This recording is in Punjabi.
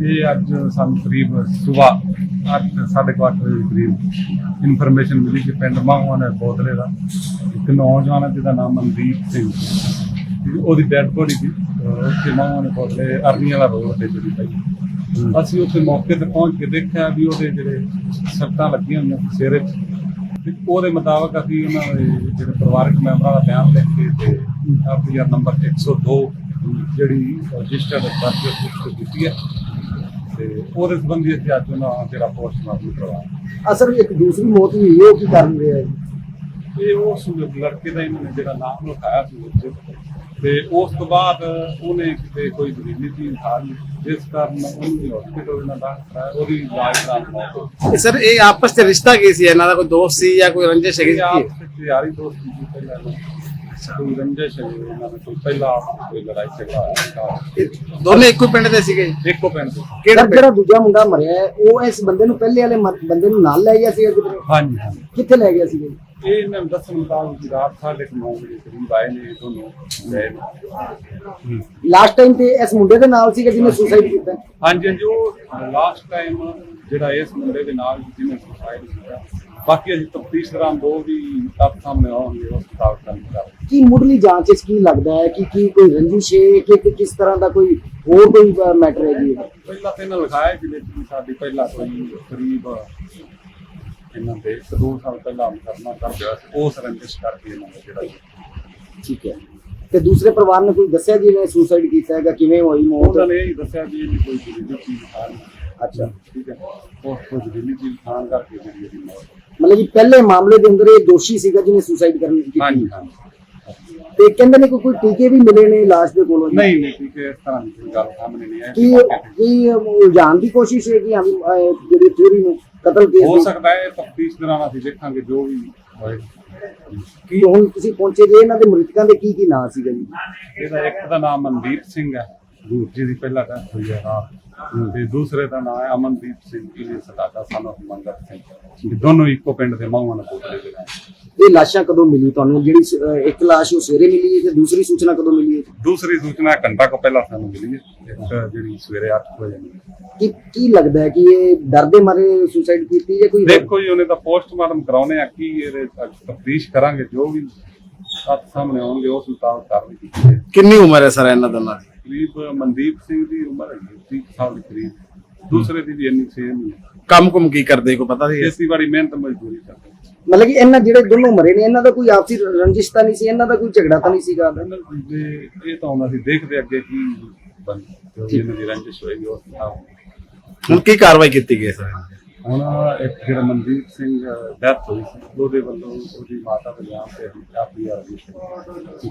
ਇਹ ਅੱਜ ਸਾਨੂੰ ਕਰੀਬ ਸਵੇਰ ਅੱਠ ਸਾਢੇ ਕੁ ਅੱਠ ਵਜੇ ਦੇ ਕਰੀਬ ਇਨਫੋਰਮੇਸ਼ਨ ਮਿਲੀ ਕਿ ਪਿੰਡ ਮਾਹੂਆਂ ਨੇ ਬੋਦਲੇ ਦਾ ਇੱਕ ਨੌਜਵਾਨ ਹੈ ਜਿਹਦਾ ਨਾਮ ਮਨਦੀਪ ਸਿੰਘ ਤੇ ਉਹਦੀ ਡੈੱਡ ਬੋਡੀ ਸੀ। ਉੱਥੇ ਮਾਹੂਆਂ ਨੇ ਬੋਦਲੇ ਅਰਨੀ ਵਾਲਾ ਰੋਡ ਤੇ ਜਿਹੜੀ ਪਈ। ਅਸੀਂ ਉੱਥੇ ਮੌਕੇ ਤੇ ਪਹੁੰਚ ਕੇ ਦੇਖਿਆ ਵੀ ਉਹਦੇ ਜਿਹੜੇ ਸੱਟਾਂ ਲੱਗੀਆਂ ਹੋਈਆਂ ਸੀ ਸਿਰ 'ਚ ਤੇ ਉਹਦੇ ਮੁਤਾਬਕ ਅਸੀਂ ਉਹਨਾਂ ਦੇ ਜਿਹੜੇ ਪਰਿਵਾਰਕ ਮੈਂਬਰਾਂ ਦਾ ਬਿਆਨ ਲਿਖ ਕੇ ਤੇ ਐਫਆਈਆਰ ਨੰਬਰ 102 ਜਿਹੜੀ ਰਜਿਸਟਰਡ ਰਜਿਸਟਰ ਕੀਤੀ ਹੈ। ਤੇ ਉਹਦੇ ਸੰਬੰਧੀ ਅਸੀਂ ਅੱਜ ਉਹਨਾਂ ਦਾ ਜਿਹੜਾ ਪੋਸਟਮਾਰਟਮ ਕਰਵਾਇਆ ਅਸਲ ਇੱਕ ਦੂਸਰੀ ਮੌਤ ਵੀ ਹੋਈ ਹੈ, ਉਹ ਕੀ ਕਰਨ ਰਿਹਾ ਹੈ ਜੀ? ਇਹ ਉਸ ਲੜਕੇ ਦਾ ਇਹਨਾਂ ਨੇ ਜਿਹੜਾ ਨਾਮ ਲਿਖਾਇਆ ਸੀ ਉੱਥੇ ਤੇ ਉਸ ਤੋਂ ਬਾਅਦ ਉਹਨੇ ਕਿਤੇ ਕੋਈ ਜ਼ਮੀਨੀ ਚੀਜ਼ ਖਾ ਲਈ ਜਿਸ ਕਾਰਨ ਉਹਨੂੰ ਹਸਪੀਟਲ ਨਾਲ ਦਾਖਲ ਕਰਾਇਆ ਉਹਦੀ ਇਲਾਜ ਕਰਾਉਣ ਸਰ ਇਹ ਆਪਸ ਚ ਰਿਸ਼ਤਾ ਕੀ ਸੀ? ਇਹਨਾਂ ਦਾ ਕੋਈ ਦੋਸਤ ਸੀ ਜਾਂ ਕੋਈ ਰੰਜਿਸ਼ ਹੈਗੀ ਇਹ ਸੀ? ਆਪ ਵਿੱਚ ਯਾਰੀ ਦੋਸਤੀ ਸੀ ਪਹਿਲਾਂ। ਕੋਈ ਰੰਜਿਸ਼ ਹੈ ਉਹਨਾਂ ਦਾ ਕੋਈ ਪਹਿਲਾਂ ਕੋਈ ਲੜਾਈ ਝਗੜਾ ਹੋਇਆ ਦੋਨੇ ਇੱਕੋ ਪਿੰਡ ਦੇ ਸੀਗੇ? ਇੱਕੋ ਪਿੰਡ। ਦੇ ਕਿਹੜਾ ਜਿਹੜਾ ਦੂਜਾ ਮੁੰਡਾ ਮਰਿਆ ਹੈ, ਉਹ ਇਸ ਬੰਦੇ ਨੂੰ ਪਹਿਲੇ ਵਾਲੇ ਮਰ- ਬੰਦੇ ਨੂੰ ਨਾਲ ਲੈ ਗਿਆ ਸੀ ਕਿਧਰੇ? ਹਾਂਜੀ ਹਾਂਜੀ। ਕਿੱਥੇ ਲੈ ਗਿਆ ਸੀ ਜੀ ਇਹ ਇਹਨਾਂ ਨੂੰ ਦੱਸਣ ਮੁਤਾਬਕ ਰਾਤ ਸਾਢੇ ਕੁ ਨੌ ਵਜੇ ਕਰੀਬ ਆਏ ਨੇ ਦੋਨੋਂ। ਗਏ ਨੇ ਲਾਸਟ ਟਾਈਮ ਤੇ ਇਸ ਮੁੰਡੇ ਦੇ ਨਾਲ ਸੀਗਾ ਜਿਹਨੇ ਸੁਸਾਈਡ ਕੀਤਾ? ਹਾਂਜੀ ਹਾਂਜੀ ਉਹ ਲਾਸਟ ਟਾਈਮ ਜਿਹੜਾ ਇਸ ਮੁੰਡੇ ਦੇ ਨਾਲ ਜਿਹਨੇ ਸੁਸਾਈਡ ਕੀਤਾ ਬਾਕੀ ਅਸੀਂ ਤਫਤੀਸ਼ ਦੌਰਾਨ ਦੋ ਵੀ ਤੱਥ ਸਾਹਮਣੇ ਆਉਣਗੇ ਉਸ ਮੁਤਾਬਕ ਕੰਮ ਕਰਾਂਗੇ। ਕੀ ਮੁੱਢਲੀ ਜਾਂਚ ਇਸ ਕੀ ਲੱਗਦਾ ਹੈ? ਕਿ ਕੀ ਕੋਈ ਰੰਜਿਸ਼ ਹੈ? ਕਿ ਕਿ ਕਿਸ ਤਰ੍ਹਾਂ ਦਾ ਕੋਈ ਹੋਰ ਕੋਈ ਮੈਟਰ ਹੈ? ਜੀ? ਪਹਿਲਾਂ ਤਾਂ ਇਹਨਾਂ ਲਿਖਾਇਆ ਕਿ ਸਾਡੀ ਪਹਿਲਾਂ ਕੋਈ ਕਰੀਬ ਇਹਨਾਂ ਦੇ ਇੱਕ ਦੋ ਸਾਲ ਪਹਿਲਾਂ ਕਰਨਾ ਕਰ ਗਿਆ ਸੀ ਉਸ ਰੰਜਿਸ਼ ਕਰਕੇ ਇਹਨਾਂ ਦਾ ਜਿਹੜਾ ਠੀਕ ਹੈ। ਤੇ ਦੂਸਰੇ ਪਰਿਵਾਰ ਨੇ ਕੋਈ ਦੱਸਿਆ ਜੀ ਨੇ ਸੁਸਾਈਡ ਕੀਤਾ ਹੈਗਾ ਕਿਵੇਂ ਹੋਈ ਮੌਤ? ਉਹਨਾਂ ਨੇ ਇਹ ਦੱਸਿਆ ਵੀ ਕੋਈ ਜ਼ਹਿਰੀਲੀ ਚੀਜ਼ ਖਾਣ ਅੱਛਾ। ਠੀਕ ਹੈ। ਉਹ ਕੋਈ ਜ਼ਹਿਰੀਲੀ ਚੀਜ਼ ਖਾਣ ਕਰਕੇ ਜਿਹੜੀ ਇਹਦੀ ਮੌਤ। ਹੋਈ। ਮਤਲਬ ਕਿ ਪਹਿਲੇ ਮਾਮਲੇ ਦੇ ਅੰਦਰ ਇਹ ਦੋਸ਼ੀ ਸੀਗਾ ਜਿਹਨੇ ਸੁਸਾਈਡ ਕਰਨ ਕੀਤੀ ਹਾਂਜੀ ਹਾਂਜੀ। ਤੇ ਕਹਿੰਦੇ ਨੇ ਕੋਈ ਟੀਕੇ ਵੀ ਮਿਲੇ ਨੇ ਲਾਸ਼ ਦੇ ਕੋਲੋਂ ਜੀ। ਨਹੀਂ ਨਹੀਂ ਹੈ ਇਸ ਤਰ੍ਹਾਂ ਦੀ ਕੋਈ ਗੱਲ ਸਾਹਮਣੇ ਨਹੀਂ ਆਈ। ਕੀ ਕੀ ਉਲਝਾਣ ਦੀ ਕੋਸ਼ਿਸ਼ ਹੈ ਕਿ ਹਾਂ ਅਹ, ਜਿਹੜੀ ਥਿਊਰੀ ਨੂੰ ਕਤਲ ਕੇਸ ਹੋ ਸਕਦਾ ਹੈ ਤਫਤੀਸ਼ ਦੌਰਾਨ ਅਸੀਂ ਦੇਖਾਂਗੇ ਜੋ ਵੀ ਕੀ ਹੁਣ ਤੁਸੀਂ ਪਹੁੰਚੇ ਜੇ ਇਹਨਾਂ ਦੇ ਮ੍ਰਿਤਕਾਂ ਦੇ ਕੀ ਕੀ ਨਾਂ ਸੀਗਾ ਜੀ? ਇਹਦਾ ਇੱਕ ਦਾ ਨਾਮ ਮਨਦੀਪ ਸਿੰਘ ਹੈ। ਜਿਹਦੀ ਪਹਿਲਾ ਡੈਥ ਹੋਈ ਹੈ ਰਾਤ। ਤੇ ਦੂਸਰੇ ਦਾ ਨਾਮ ਹੈ ਅਮਨਦੀਪ ਸਿੰਘ ਜੀ ਸਦਾਕਾ ਸਾਨੂੰ ਮੰਗਤ ਸਿੰਘ ਇਹ ਦੋਨੋਂ ਇੱਕੋ ਪਿੰਡ ਦੇ ਮਾਹੂਆਂ ਨਾਲ ਕੋਟਲੇ ਦੇ ਨੇ। ਇਹ ਲਾਸ਼ਾਂ ਕਦੋਂ ਮਿਲੀ ਤੁਹਾਨੂੰ? ਜਿਹੜੀ ਸ- ਇੱਕ ਲਾਸ਼ ਉਹ ਸਵੇਰੇ ਮਿਲੀ ਹੈ ਤੇ ਦੂਸਰੀ ਸੂਚਨਾ ਕਦੋਂ ਮਿਲੀ ਹੈ? ਦੂਸਰੀ ਸੂਚਨਾ ਘੰਟਾ ਕੋ ਪਹਿਲਾਂ ਸਾਨੂੰ ਮਿਲੀ ਹੈ। ਇੱਕ ਜਿਹੜੀ ਸਵੇਰੇ 8 ਵਜੇ ਮਿਲੀ। ਕੀ ਕੀ ਲੱਗਦਾ ਹੈ ਕਿ ਇਹ ਡਰ ਦੇ ਮਾਰੇ ਸੁਸਾਈਡ ਕੀਤੀ ਜਾਂ ਕੋਈ ਹੋਰ? ਦੇਖੋ ਜੀ ਉਹਨੇ ਤਾਂ ਪੋਸਟਮਾਰਟਮ ਕਰਾਉਣੇ ਆ। ਕੀ ਇਹਦੇ ਤਫਤੀਸ਼ ਕਰਾਂਗੇ ਜੋ ਵੀ ਸੱਤ ਸਾਹਮਣੇ ਆਉਣਗੇ ਉਸ ਮੁਤਾਬਕ ਕਾਰਵਾਈ ਕੀਤੀ ਜਾਏਗੀ। ਕਿੰਨੀ ਉਮਰ ਹੈ ਸਰ ਇਹਨਾਂ ਦੋਨਾਂ ਦੀ ਕਰੀਬ ਮਨਦੀਪ ਸਿੰਘ ਦੀ ਉਮਰ ਹੈਗੀ 30 ਸਾਲ ਦੇ ਕਰੀਬ। ਦੂਸਰੇ ਦੀ ਵੀ ਇੰਨੀ ਸੇਮ ਹੀ ਹੈ। ਕੰਮ ਕੁਮ ਕੀ ਕਰਦੇ ਕੋਈ ਪਤਾ ਸੀ ਖੇਤੀਬਾੜੀ ਮਿਹਨਤ ਮਜ਼ਦੂਰੀ ਕਰਦੇ। ਮਤਲਬ ਕਿ ਇਹਨਾਂ ਜਿਹੜੇ ਦੋਨੋਂ ਮਰੇ ਨੇ ਇਹਨਾਂ ਦਾ ਕੋਈ ਆਪਸੀ ਰੰਜਿਸ਼ ਤਾਂ ਨਹੀਂ ਸੀ ਇਹਨਾਂ ਦਾ ਕੋਈ ਝਗੜਾ ਤਾਂ ਨਹੀਂ ਸੀਗਾ? ਇਹਨਾਂ ਦੇ ਇਹ ਤਾਂ ਹੁਣ ਅਸੀਂ ਦੇਖਦੇ ਅੱਗੇ ਕੀ ਬਣ ਜੋ ਵੀ ਇਹਨਾਂ ਦੀ ਰੰਜਿਸ਼ ਹੋਏਗੀ ਉਸ ਮੁਤਾਬਕ ਹੁਣ ਕੀ ਕਾਰਵਾਈ ਕੀਤੀ ਗਈ ਸਰ? ਹੁਣ ਇੱਕ ਜਿਹੜਾ ਮਨਦੀਪ ਸਿੰਘ ਡੈਥ ਹੋਈ ਸੀ ਉਹਦੇ ਵੱਲੋਂ ਉਹਦੀ ਮਾਤਾ ਦੇ ਤੇ ਅਸੀਂ ਕਾਫੀ ਆ ਰਹੀ ਸੀ।